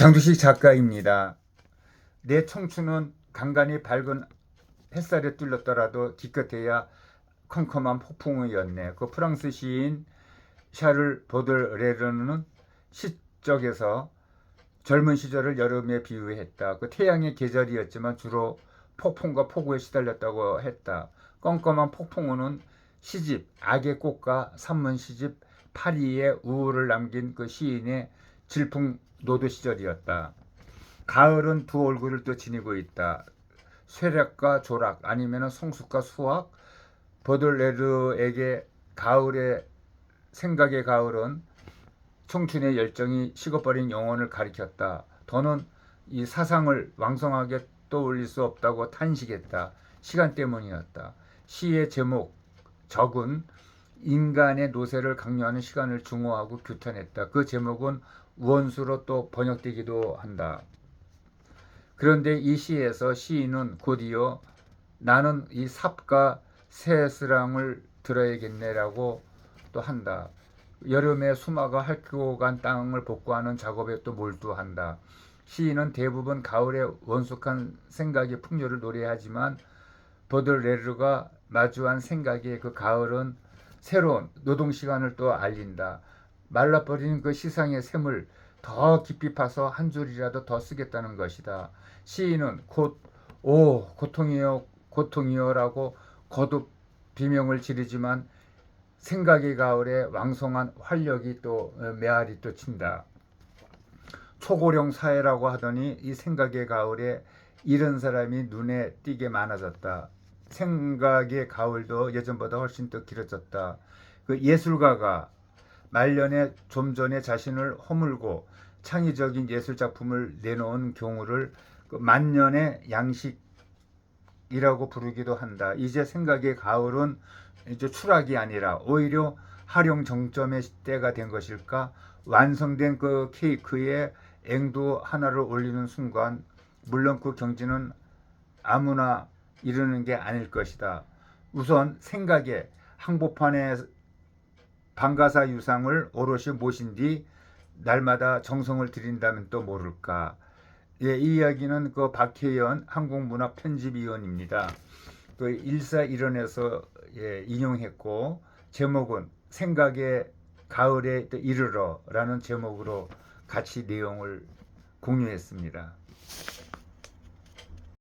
장두식 작가입니다. 내 청춘은 간간히 밝은 햇살에 뚫렸더라도 기껏해야 컴컴한 폭풍이었네. 그 프랑스 시인 샤를 보들레르는 시적에서 젊은 시절을 여름에 비유했다. 그 태양의 계절이었지만 주로 폭풍과 폭우에 시달렸다고 했다. 껌껌한 폭풍우는 시집 악의 꽃과 산문 시집 파리에 우울을 남긴 그 시인의 질풍 노도 시절이었다. 가을은 두 얼굴을 또 지니고 있다. 쇠락과 조락 아니면 성숙과 수학 버들레르에게 가을의 생각의 가을은 청춘의 열정이 식어버린 영혼을 가리켰다. 더는 이 사상을 왕성하게 떠올릴 수 없다고 탄식했다. 시간 때문이었다. 시의 제목 적은 인간의 노쇠를 강요하는 시간을 중호하고 규탄했다. 그 제목은 우원수로 또 번역되기도 한다. 그런데 이 시에서 시인은 곧이어 나는 이 삽과 새스랑을 들어야겠네라고 또 한다. 여름에 수마가 핥고 간 땅을 복구하는 작업에 또 몰두한다. 시인은 대부분 가을의 원숙한 생각의 풍요를 노래하지만 버들레르가 마주한 생각의 그 가을은 새로운 노동 시간을 또 알린다. 말라버린 그 시상의 샘을 더 깊이 파서 한 줄이라도 더 쓰겠다는 것이다. 시인은 곧 오 고통이요 고통이요라고 거듭 비명을 지르지만 생각의 가을에 왕성한 활력이 또 어, 메아리 또 친다. 초고령 사회라고 하더니 이 생각의 가을에 이런 사람이 눈에 띄게 많아졌다. 생각의 가을도 예전보다 훨씬 더 길어졌다. 그 예술가가 말년에 좀 전에 자신을 허물고 창의적인 예술 작품을 내놓은 경우를 그 만년의 양식이라고 부르기도 한다. 이제 생각의 가을은 이제 추락이 아니라 오히려 활용 정점의 때가 된 것일까? 완성된 그 케이크에 앵두 하나를 올리는 순간 물론 그 경지는 아무나 이르는 게 아닐 것이다. 우선 생각에 항복판에 방가사 유상을 오롯이 모신 뒤 날마다 정성을 들인다면 또 모를까. 예, 이 이야기는 그 박혜연 한국문화 편집위원입니다. 그 일사일언에서 예, 인용했고 제목은 생각의 가을에 또 이르러라는 제목으로 같이 내용을 공유했습니다.